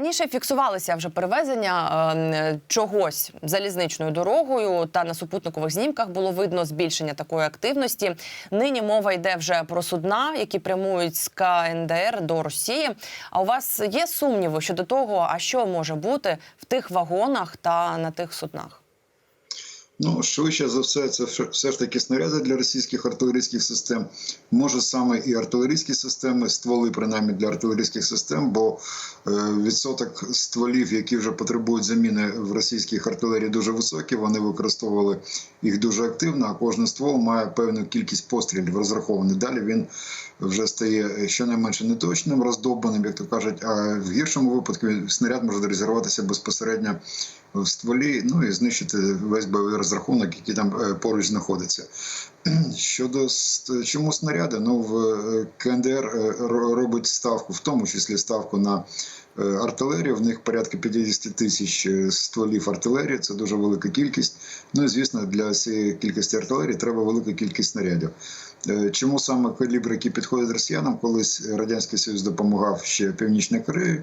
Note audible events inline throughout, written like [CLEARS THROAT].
Раніше фіксувалися вже перевезення е, чогось залізничною дорогою, та на супутникових знімках було видно збільшення такої активності. Нині мова йде вже про судна, які прямують з КНДР до Росії. А у вас є сумніви щодо того, а що може бути в тих вагонах та на тих суднах? Ну, швидше за все, це все- ж таки снаряди для російських артилерійських систем. Може саме і артилерійські системи, стволи принаймні для артилерійських систем, бо е, відсоток стволів, які вже потребують заміни в російських артилерії, дуже високий. Вони використовували їх дуже активно. А кожен ствол має певну кількість пострілів розрахований. Далі він вже стає щонайменше неточним, роздобаним, як то кажуть. А в гіршому випадку снаряд може розірватися безпосередньо в стволі, ну і знищити весь бойовий розрахунок, який там е, поруч знаходиться. [CLEARS THROAT] Щодо чому снаряди, ну в е, КНДР е, робить ставку, в тому числі ставку на е, артилерію. В них порядка 50 тисяч е, стволів артилерії. Це дуже велика кількість. Ну і звісно, для цієї кількості артилерії треба велика кількість снарядів. Е, Чому саме калібри, які підходять росіянам, колись радянський союз допомагав ще Північній Кореї,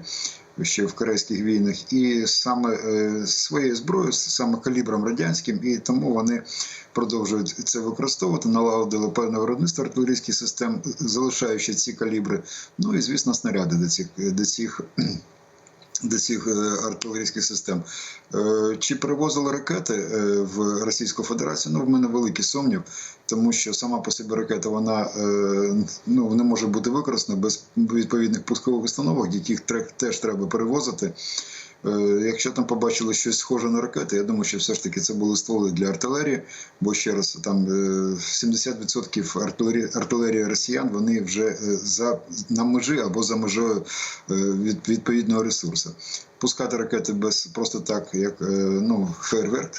ще в корейських війнах, і саме е, своєю зброєю, саме калібром радянським, і тому вони продовжують це використовувати, налагодили певне виробництво артилерійських систем, залишаючи ці калібри. Ну і звісно, снаряди до цих до цих. До цих е, артилерійських систем. Е, Чи привозили ракети е, в Російську Федерацію? Ну, в мене великий сумнів, тому що сама по собі ракета вона ну, не може бути використана без відповідних пускових установок, яких теж треба перевозити. Е, Якщо там побачили щось схоже на ракети, я думаю, що все ж таки це були стволи для артилерії, бо ще раз там е, 70% артилерії, артилерії росіян вони вже е, за на межі або за межою е, від відповідного ресурсу. Пускати ракети без просто так, як е, ну фейерверк,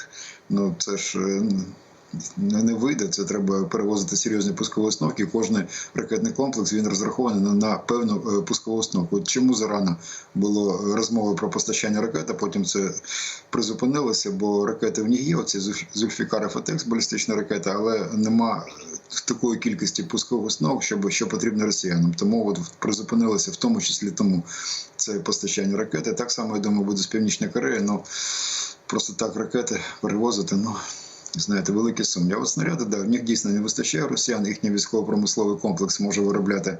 ну це ж. Не, вийде, це треба перевозити серйозні пускові установки. Кожний ракетний комплекс він розрахований на, певну е, пускову установку. Чому зарано було розмови про постачання ракет, а потім це призупинилося, бо ракети в них є. Оці Зульф- Зульфікар Фатекс, балістична ракета, але нема такої кількості пускових установок, щоб що потрібно росіянам. Тому от призупинилося в тому числі тому це постачання ракети. Так само я думаю, буде з Північної Кореї. Ну просто так ракети перевозити. Ну знаєте, великі сумні. А от снаряди, да, в них дійсно не вистачає росіян. Їхній військово-промисловий комплекс може виробляти.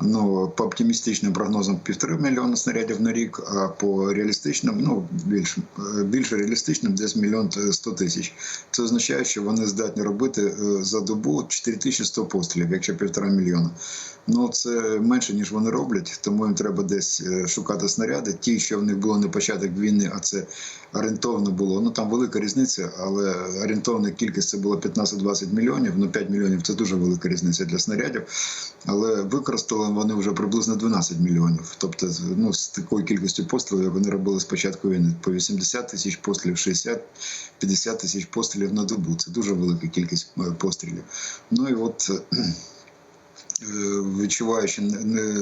Ну, по оптимістичним прогнозам півтори мільйона снарядів на рік, а по реалістичним, ну більш е, більш реалістичним, десь мільйон е, сто тисяч. Це означає, що вони здатні робити е, за добу 4100 пострілів, якщо півтора мільйона. Ну це менше ніж вони роблять, тому їм треба десь шукати снаряди. Ті, що в них було не початок війни, а це орієнтовно було. Ну там велика різниця, але орієнтовна кількість це було 15-20 мільйонів. Ну 5 мільйонів це дуже велика різниця для снарядів. Але використали вони вже приблизно 12 мільйонів. Тобто, ну з такою кількістю пострілів вони робили спочатку війни по 80 тисяч пострілів, 60 50 тисяч пострілів на добу. Це дуже велика кількість е, пострілів. Ну і от. Е, Відчуваючи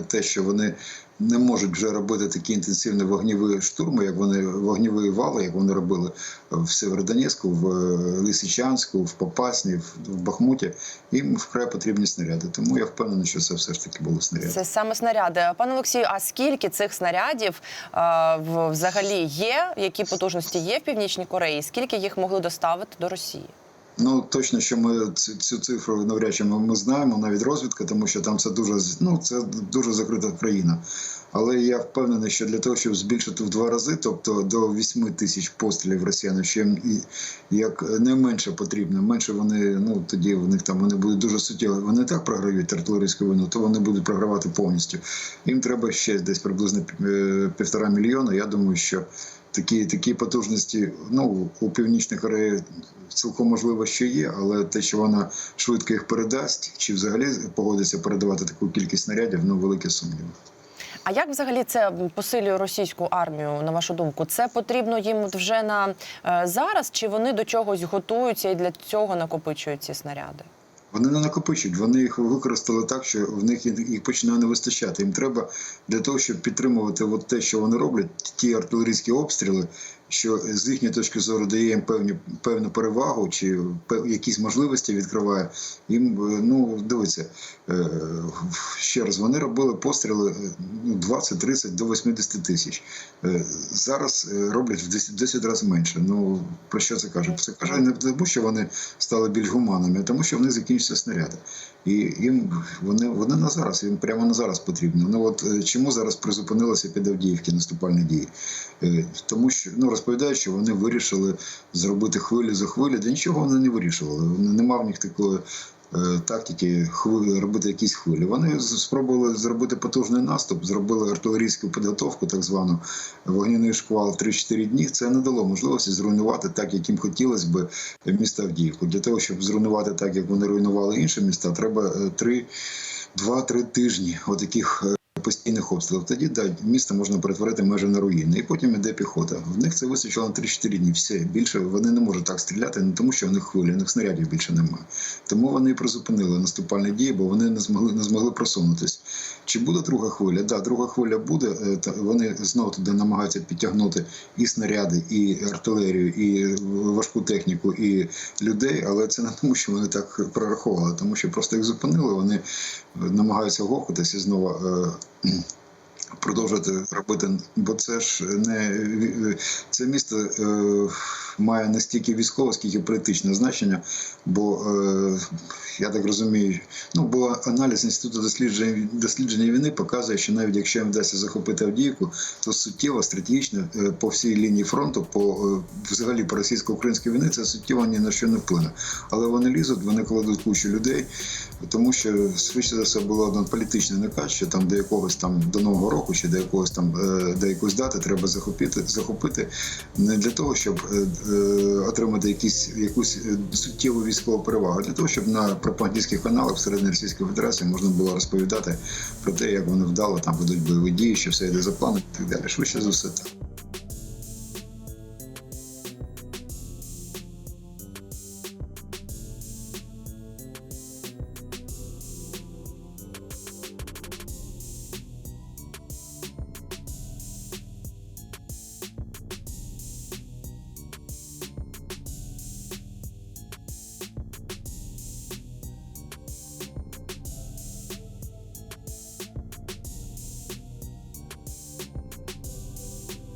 те, що вони не можуть вже робити такі інтенсивні вогневі штурми, як вони вогневі вали, як вони робили в Северодонецьку, в е, Лисичанську, в Попасні, в- в Бахмуті. Їм вкрай потрібні снаряди. Тому я впевнений, що це все ж таки були снаряди. Це саме снаряди. Пане Олексію, а скільки цих снарядів е, взагалі є? Які потужності є в Північній Кореї? Скільки їх могли доставити до Росії? Ну точно, що ми цю, цю цифру навряд чи ми, ми знаємо навіть розвідка, тому що там це дуже ну це дуже закрита країна. Але я впевнений, що для того, щоб збільшити в два рази, тобто до 8 тисяч пострілів росіян, що їм як не менше потрібно, менше вони ну тоді в них там вони будуть дуже суттєво. Вони так програють артилерійську війну, то вони будуть програвати повністю. Їм треба ще десь приблизно е, півтора мільйона. Я думаю, що такі, такі потужності ну, у Північній Кореї цілком можливо, що є, але те, що вона швидко їх передасть, чи взагалі погодиться передавати таку кількість снарядів, ну великі сумніви. А як взагалі це посилює російську армію, на вашу думку? Це потрібно їм вже на е, зараз, чи вони до чогось готуються і для цього накопичують ці снаряди? Вони не накопичують, вони їх використали так, що в них їх починає не вистачати. Їм треба для того, щоб підтримувати от те, що вони роблять, ті артилерійські обстріли, що з їхньої точки зору дає їм певні, певну перевагу чи якісь можливості відкриває. Їм, е, ну, дивіться, е, ще раз, вони робили постріли е, ну, 20-30 до 80 тисяч. Зараз роблять в 10, 10 разів менше. Ну, про що це каже? Це каже не тому, що вони стали більш гуманними, а тому, що в них закінчаться снаряди. І їм вони, вони на зараз, їм прямо на зараз потрібно. Ну от е, чому зараз призупинилися під Авдіївки наступальні дії? Е, Тому що ну розповідають, що вони вирішили зробити хвилю за хвилю. Де нічого вони не вирішували. Вони нема в них такої. Е, Тактики робити якісь хвилі. Вони спробували зробити потужний наступ, зробили артилерійську підготовку, так звану вогняний шквал 3-4 дні. Це не дало можливості зруйнувати так, як їм хотілося б місто Авдіївку. Для того, щоб зруйнувати так, як вони руйнували інші міста, треба е, три, два-три тижні отаких е, постійних обстрілів. Тоді да, місто можна перетворити майже на руїни. І потім іде піхота. В них це вистачило на 3-4 дні. Все більше вони не можуть так стріляти, не тому, що в них хвилі, в них снарядів більше немає. Тому вони і призупинили наступальні дії, бо вони не змогли не змогли просунутись. Чи буде друга хвиля? Да, друга хвиля буде. Е, Вони знову туди намагаються підтягнути і снаряди, і артилерію, і важку техніку, і людей, але це не тому, що вони так прораховували, тому що просто їх зупинили. Вони е, намагаються гохатися і знову. Продовжувати робити, бо це ж не це місто е, має не стільки військове, скільки політичне значення. Бо е, я так розумію, ну бо аналіз інституту дослідження дослідження війни показує, що навіть якщо їм вдасться захопити Авдіївку, то суттєво стратегічно е, по всій лінії фронту, по е, взагалі по російсько-українській війні, це суттєво ні на що не вплине. Але вони лізуть, вони кладуть кучу людей, тому що швидше за все було один політичний наказ, що там до якогось там до нового року чи до якогось там е, до якоїсь дати треба захопити, захопити не для того, щоб е, е, отримати якісь якусь суттєву військову перевагу, а для того, щоб на пропагандистських каналах всередині Російської Федерації можна було розповідати про те, як вони вдало там ведуть бойові дії, що все йде за планом і так далі. Швидше за все так.